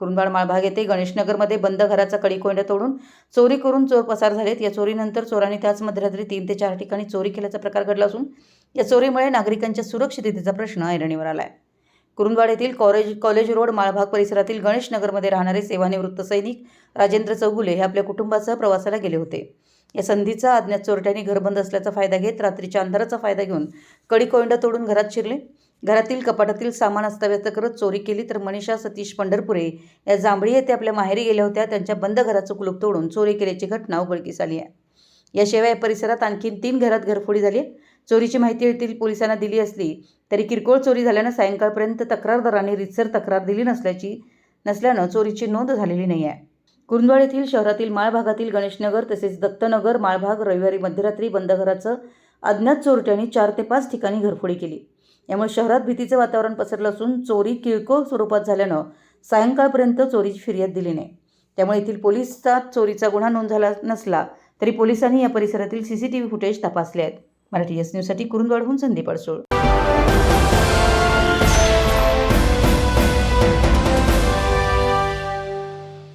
कुरुंदवाड माळभाग येथे गणेशनगरमध्ये बंद घराचा कडीकोंडा तोडून चोरी करून चोर पसार झालेत. या चोरीनंतर चोरांनी त्याच मध्यरात्री तीन ते चार ठिकाणी चोरी केल्याचा प्रकार घडला असून या चोरीमुळे नागरिकांच्या सुरक्षिततेचा प्रश्न ऐरणीवर आला आहे कुरुंदवाड येथील कॉलेज कॉलेज रोड माळभाग परिसरातील गणेशनगरमध्ये राहणारे सेवानिवृत्त सैनिक राजेंद्र चौगुले हे आपल्या कुटुंबासह प्रवासाला गेले होते. या संधीचा अज्ञात चोरट्यांनी घर बंद असल्याचा फायदा घेत रात्रीच्या अंधाराचा फायदा घेऊन कडीकोइंड तोडून घरात शिरले. घरातील कपाटातील सामान अस्ताव्यस्त करत चोरी केली तर मनीषा सतीश पंढरपुरे या जांभळी येथे आपल्या माहेरी गेल्या होत्या. त्यांच्या बंद घराचं कुलूप तोडून चोरी केल्याची घटना उघडकीस आली आहे. याशिवाय या परिसरात आणखी तीन घरात घरफोडी झाली चोरीची माहिती येथील पोलिसांना दिली असली तरी किरकोळ चोरी झाल्यानं सायंकाळपर्यंत तक्रारदारांनी रितसर तक्रार दिली नसल्याची नसल्यानं चोरीची नोंद झालेली नाही आहे. कुरुंदवाड येथील शहरातील माळभागातील गणेशनगर तसेच दत्तनगर माळभाग रविवारी मध्यरात्री बंद घराचं अज्ञात चोरट्यांनी चार ते पाच ठिकाणी घरफोडी केली. यामुळे शहरात भीतीचं वातावरण पसरलं असून चोरी किरकोळ स्वरूपात झाल्यानं सायंकाळपर्यंत चोरीची फिर्याद दिली नाही. त्यामुळे येथील पोलिसात चोरीचा गुन्हा नोंद झाला नसला तरी पोलिसांनी या परिसरातील सीसीटीव्ही फुटेज तपासले आहेत. मराठी एस न्यूजसाठी कुरुंदवाडहून संदीप अडसूळ.